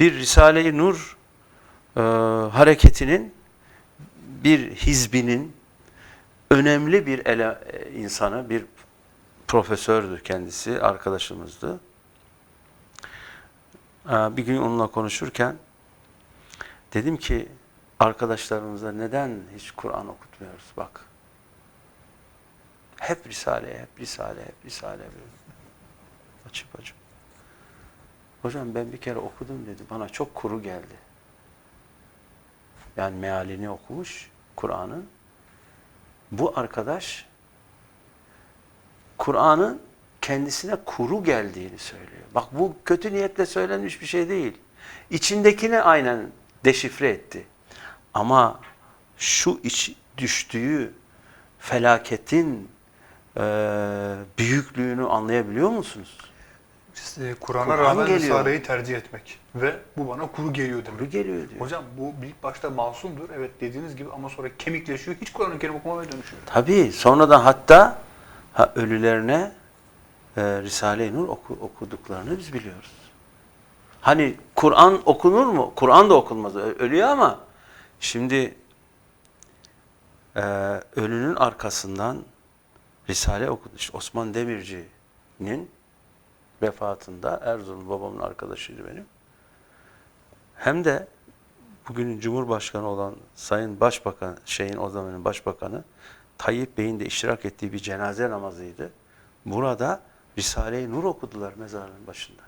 bir Risale-i Nur e, hareketinin bir hizbinin önemli bir ele, e, insanı, bir profesördü kendisi, arkadaşımızdı. E, bir gün onunla konuşurken dedim ki arkadaşlarımıza neden hiç Kur'an okutmuyoruz bak. Hep Risale, hep Risale, hep Risale. Açıp açıp. Hocam ben bir kere okudum dedi. Bana çok kuru geldi. Yani mealini okumuş Kur'an'ın. Bu arkadaş Kur'an'ın kendisine kuru geldiğini söylüyor. Bak bu kötü niyetle söylenmiş bir şey değil. İçindekini aynen deşifre etti. Ama şu iç düştüğü felaketin eee, büyüklüğünü anlayabiliyor musunuz? İşte Kur'an'a Kur'an rağmen geliyor. Risale'yi tercih etmek. Ve bu bana kuru geliyor demek. Kuru geliyor diyor. Hocam bu ilk başta masumdur. Evet dediğiniz gibi ama sonra kemikleşiyor. Hiç Kur'an-ı Kerim okumamaya dönüşüyor. Tabii sonradan hatta ha, ölülerine e, Risale-i Nur oku- okuduklarını biz biliyoruz. Hani Kur'an okunur mu? Kur'an da okunmaz. Ölüyor ama şimdi e, ölünün arkasından Risale okudu. İşte Osman Demirci'nin vefatında Erzurum babamın arkadaşıydı benim. Hem de bugünün Cumhurbaşkanı olan Sayın Başbakan, şeyin o zamanın Başbakanı Tayyip Bey'in de iştirak ettiği bir cenaze namazıydı. Burada Risale-i Nur okudular mezarlığın başında.